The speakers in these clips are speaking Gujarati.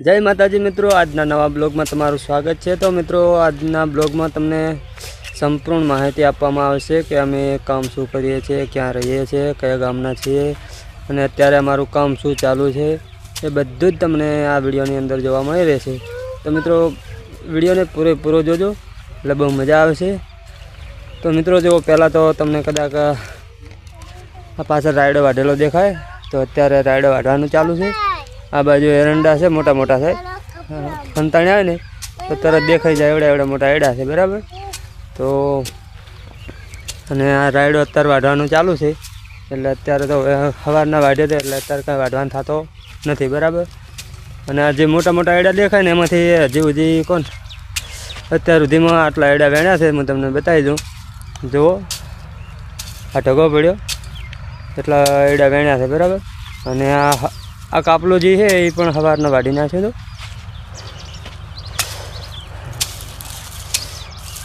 જય માતાજી મિત્રો, આજના નવા બ્લોગમાં તમારું સ્વાગત છે. તો મિત્રો, આજના બ્લોગમાં તમને સંપૂર્ણ માહિતી આપવામાં આવશે કે અમે કામ શું કરીએ છીએ, ક્યાં રહીએ છીએ, કયા ગામના છીએ અને અત્યારે અમારું કામ શું ચાલુ છે એ બધું જ તમને આ વિડીયોની અંદર જોવા મળી રહેશે. તો મિત્રો, વિડીયોને પૂરેપૂરો જોજો, એટલે બહુ મજા આવશે. તો મિત્રો જો પહેલાં તો તમને કદાચ આ પાછળ રાયડો વાઢેલો દેખાય, તો અત્યારે રાયડો વાઢવાનું ચાલુ છે. આ બાજુ એરંડા છે, મોટા મોટા છે. ખંતાણી આવે ને, તો તરત દેખાઈ જાય, એવડા એવડા મોટા એડા છે, બરાબર? તો અને આ રાયડો અત્યારે વાઢવાનું ચાલુ છે. એટલે અત્યારે તો સવારના વાઢે તો એટલે અત્યારે કાંઈ વાઢવાનું થતો નથી, બરાબર? અને આ જે મોટા મોટા એડા દેખાય ને, એમાંથી હજી હજી કોણ? અત્યાર સુધીમાં આટલા એડા વેણ્યા છે, હું તમને બતાવી દઉં. જુઓ, આ ઢગો પડ્યો. એટલા એડા વેણ્યા છે, બરાબર? અને આ આ કાપલો જે છે એ પણ સવારનો વાઢી નાખ્યો તો.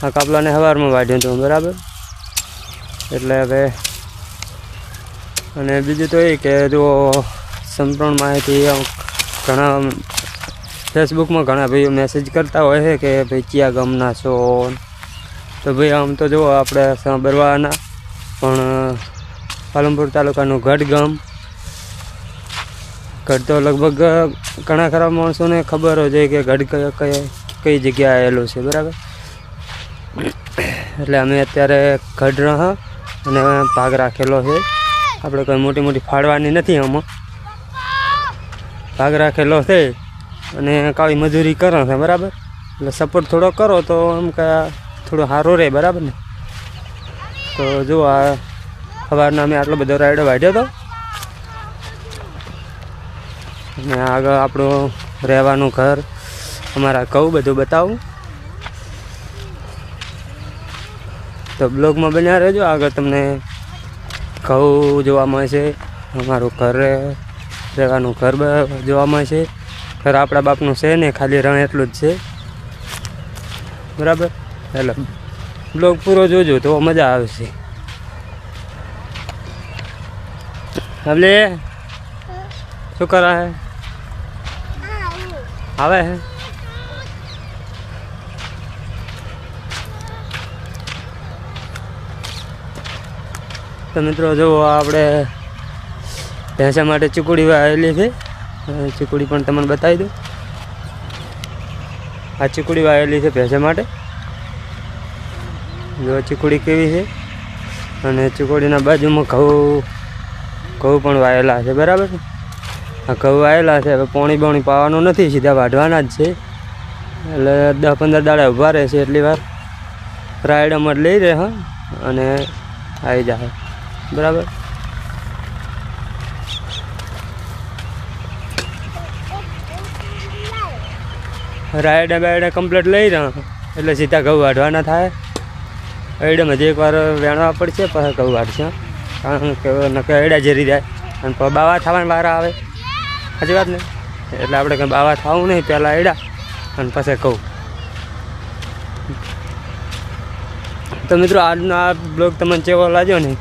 આ કાપલાને સવારમાં વાઢ્યો હતું બરાબર? એટલે હવે અને બીજું તો એ કે જો સંપૂર્ણ માહિતી ઘણા ફેસબુકમાં ઘણા ભાઈઓ મેસેજ કરતા હોય છે કે ભાઈ ચિયા ગામના છો? તો ભાઈ આમ તો જુઓ આપણે સાંભળવાના, પણ પાલનપુર તાલુકાનું ગઢ ગામ તો લગભગ ઘણા ખરા માણસોને ખબર હોય કે ગઢ કઈ જગ્યાએ આવેલું છે, બરાબર? એટલે અમે અત્યારે ગઢ રહ અને ભાગ રાખેલો છે. આપણે કોઈ મોટી મોટી ફાળવાની નથી આમાં. ભાગ રાખેલો છે, અને કાવી મજૂરી કરો છે, બરાબર? એટલે સપોર્ટ થોડો કરો તો એમ કે થોડું સારું રહે, બરાબર ને? તો જો આ સવારના અમે આટલો બધો રાયડો વાઢ્યો હતો અને આગળ આપણું રહેવાનું ઘર. અમારા કહું બધું બતાવું. તો બ્લોગમાં બન્યા રહેજો. આગળ તમને ઘઉં જોવા મળશે. અમારું ઘર રહેવાનું ઘર જોવા મળશે. ઘર આપણા બાપનું છે ને, ખાલી રણ એટલું જ છે. બરાબર? એટલે બ્લોગ પૂરો જોજો તો મજા આવશે. હવે શું કરા આવે હે તો મિત્રો જુઓ આપણે ભેંસા માટે ચીકુડી વાવેલી છે. ચીકુડી પણ તમને બતાવી દઉં. આ ચીકુડી વાવેલી છે ભેંસા માટે. જો ચીકુડી કેવી છે અને ચીકુડીના બાજુમાં ઘઉં ઘઉં પણ વાયેલા છે. બરાબર ઘઉં આવેલા છે, હવે પોણી બોણી પાવાનું નથી, સીધા વાઢવાના જ છે. એટલે દસ પંદર દાડા ઊભા રહેશે એટલી વાર. રાયડામાં લઈ રહે અને આવી જાય બરાબર? રાયડા બાયડા કમ્પ્લીટ લઈ રહ્યા એટલે સીધા ઘઉં વાઢવાના થાય. એડામાં જે એકવાર વેણવા પડશે, પછી ઘઉં વાઢશે કારણ કે નકે એડા ઝેરી જાય. અને બાવા થવાના વાર આવે. સાચી વાત ને? એટલે આપણે કંઈ બાવા થવું નહીં, પહેલાં એડા અને પછી કહું. તો મિત્રો, આજનો આ બ્લોગ તમને ચેવો લાગ્યો ને?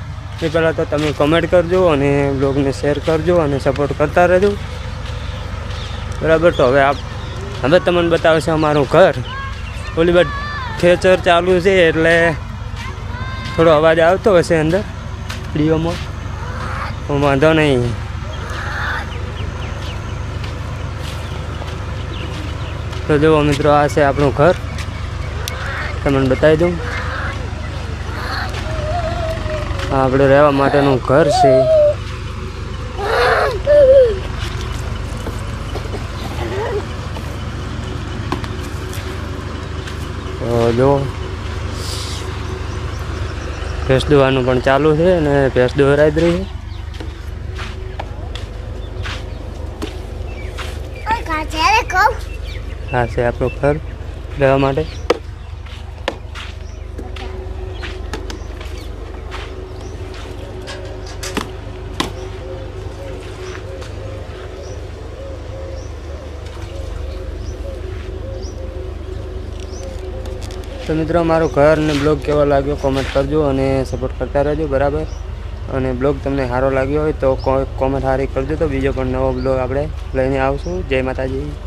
એ પહેલાં તો તમે કમેન્ટ કરજો અને બ્લોગને શેર કરજો અને સપોર્ટ કરતા રહેજો. બરાબર? તો હવે આપ હવે તમને બતાવશે અમારું ઘર. ઓલી બટ થેચર ચાલુ છે, એટલે થોડો અવાજ આવતો હશે અંદર. ડીઓમાં વાંધો નહીં. તો જુઓ મિત્રો, આ છે આપણું ઘર. તમને બતાવી દઉં. આપણે રહેવા માટેનું ઘર છે. તો જો ભેંસ દોવાનું પણ ચાલુ છે અને ભેંસ દોરાઈ રહી છે. આ છે આપણું ઘર રહેવા માટે. તો મિત્રો, મારું ઘર અને બ્લોગ કેવો લાગ્યો કોમેન્ટ કરજો અને સપોર્ટ કરતા રહેજો, બરાબર? અને બ્લોગ તમને સારો લાગ્યો હોય તો કોમેન્ટ સારી કરજો તો બીજો પણ નવો બ્લોગ આપણે લઈને આવશું. જય માતાજી.